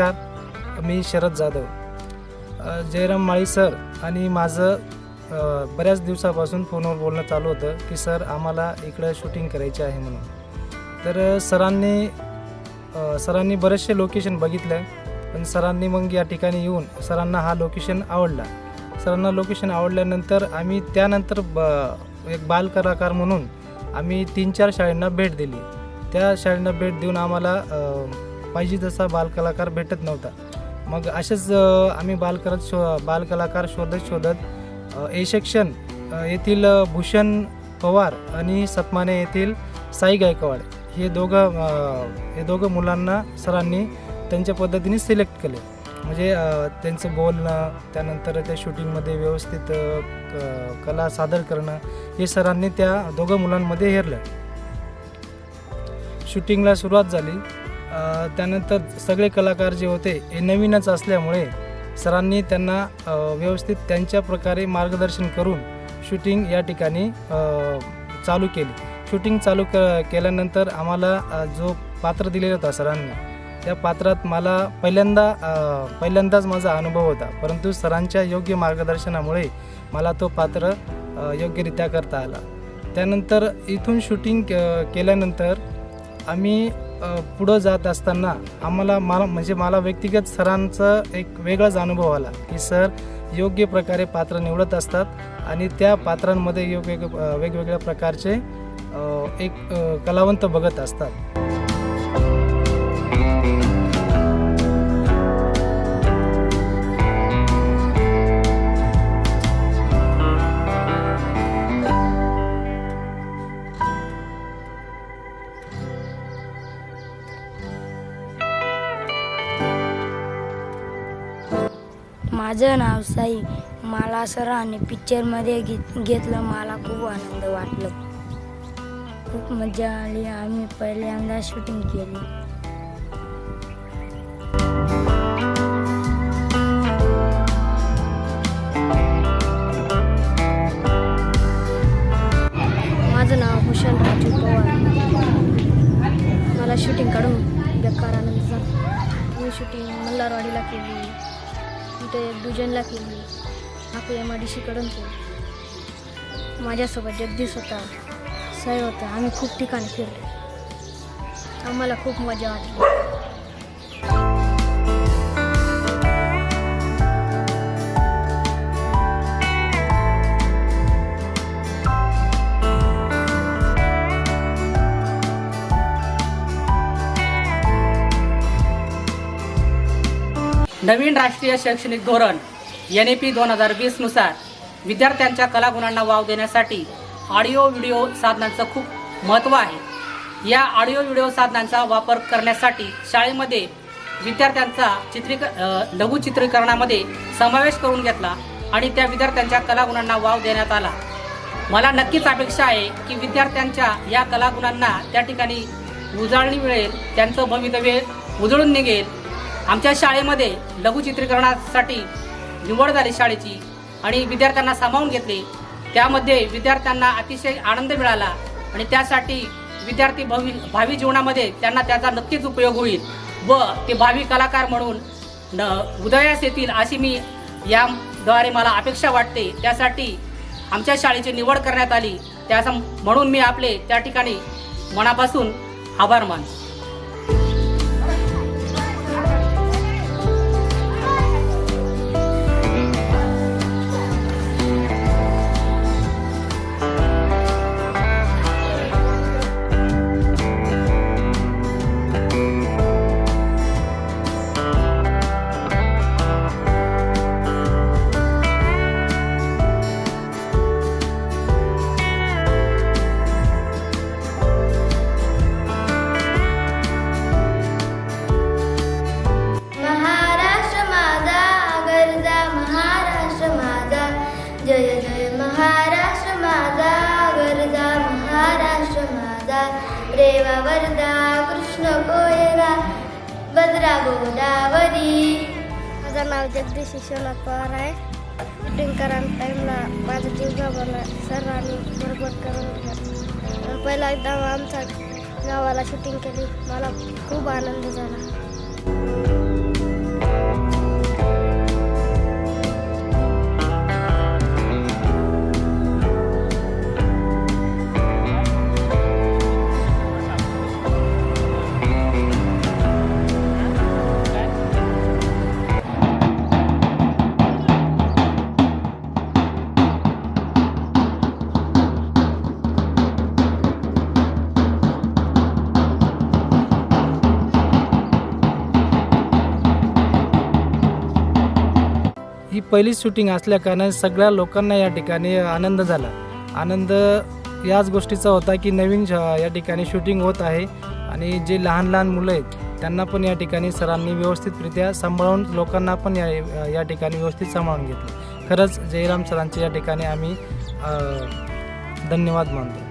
मी Sharad Jadhav. Jairam Mali sir आणि माझं बऱ्याच दिवसापासून फोनवर बोलणं चालू होतं की सर आम्हाला इकडं शूटिंग करायची आहे म्हणून. तर सरांनी सरांनी बरेचसे लोकेशन बघितलं पण सरांनी मग या ठिकाणी येऊन सरांना हा लोकेशन आवडला. सरांना लोकेशन आवडल्यानंतर आम्ही त्यानंतर ब एक बालकलाकार म्हणून आम्ही तीन चार शाळांना भेट दिली. त्या शाळांना भेट देऊन आम्हाला पाहिजे तसा बालकलाकार भेटत नव्हता. मग असेच आम्ही बालकरत शो बालकलाकार शोधत शोधत ए सेक्शन येथील भूषण पवार आणि सतमाने येथील साई गायकवाड हे दोघं हे दोघं मुलांना सरांनी त्यांच्या पद्धतीने सिलेक्ट केले. म्हणजे त्यांचं बोलणं त्यानंतर त्या शूटिंगमध्ये व्यवस्थित क- कला सादर करणं हे सरांनी त्या दोघं मुलांमध्ये हेरलं. शूटिंगला सुरुवात झाली. त्यानंतर सगळे कलाकार जे होते हे नवीनच असल्यामुळे सरांनी त्यांना व्यवस्थित त्यांच्या प्रकारे मार्गदर्शन करून शूटिंग या ठिकाणी चालू केली. शूटिंग चालू क केल्यानंतर आम्हाला जो पात्र दिलेला होता सरांनी त्या पात्रात मला पहिल्यांदा पहिल्यांदाच माझा अनुभव होता. परंतु सरांच्या योग्य मार्गदर्शनामुळे मला तो पात्र योग्यरित्या करता आला. त्यानंतर इथून शूटिंग केल्यानंतर आम्ही पुढं जात असताना आम्हाला मला म्हणजे मला व्यक्तिगत सरांचा एक वेगळाच अनुभव आला की सर योग्य प्रकारे पात्र निवडत असतात आणि त्या पात्रांमध्ये योग्य वेगवेगळ्या प्रकारचे एक कलावंत बघत असतात. माझं नाव साई. मला सरांनी पिक्चरमध्ये घेत घेतलं. मला खूप आनंद वाटलं. खूप मजा आली. आम्ही पहिल्यांदा शूटिंग केली. माझं नाव भूषण राजू पवार. मला शूटिंग काढून बेकार आनंद झाला. मी शूटिंग मल्हारवाडीला केली. इथे दुजनला केली. आपण एम आय डी सीकडून केली माझ्यासोबत जगदीश होता सय होता आम्ही खूप ठिकाणी फिरलो. आम्हाला खूप मजा वाटली. नवीन राष्ट्रीय शैक्षणिक धोरण एन ए पी दोन हजार वीसनुसार विद्यार्थ्यांच्या कलागुणांना वाव देण्यासाठी ऑडिओ व्हिडिओ साधनांचं खूप महत्त्व आहे. या ऑडिओ व्हिडिओ साधनांचा वापर करण्यासाठी शाळेमध्ये विद्यार्थ्यांचा चित्रीक लघु लघुचित्रीकरणामध्ये समावेश करून घेतला आणि त्या विद्यार्थ्यांच्या कलागुणांना वाव देण्यात आला. मला नक्कीच अपेक्षा आहे की विद्यार्थ्यांच्या या कलागुणांना त्या ठिकाणी उजाळणी मिळेल त्यांचं भवितव्य उजळून निघेल आमच्या शाळेमध्ये लघुचित्रीकरणासाठी निवड झाली शाळेची आणि विद्यार्थ्यांना सामावून घेतले. त्यामध्ये विद्यार्थ्यांना अतिशय आनंद मिळाला आणि त्यासाठी विद्यार्थी भवी भावी जीवनामध्ये त्यांना त्याचा नक्कीच उपयोग होईल व ते भावी कलाकार म्हणून न उदयास येतील अशी मी याद्वारे मला अपेक्षा वाटते. त्यासाठी आमच्या शाळेची निवड करण्यात आली. त्या म्हणून मी आपले त्या ठिकाणी मनापासून आभार मानतो. देवा वरदा कृष्ण कोयरा बद्रा गोदावरी माझं नाव जगदीश विश्वनाथ पवार आहे. शूटिंग करायला टाईमला माझा जीव घाबरला सरांनी बरोबर करून पहिला एकदा आमच्या गावाला शूटिंग केली. मला खूप आनंद झाला. पहिलीच शूटिंग असल्याकारणाने सगळ्या लोकांना या ठिकाणी आनंद झाला. आनंद याच गोष्टीचा होता की नवीन या ठिकाणी शूटिंग होत आहे आणि जे लहान लहान मुलं आहेत त्यांना पण या ठिकाणी सरांनी व्यवस्थितरित्या सांभाळून लोकांना पण या या ठिकाणी व्यवस्थित सांभाळून घेतलं. खरंच जयराम सरांचे या ठिकाणी आम्ही धन्यवाद मानतो.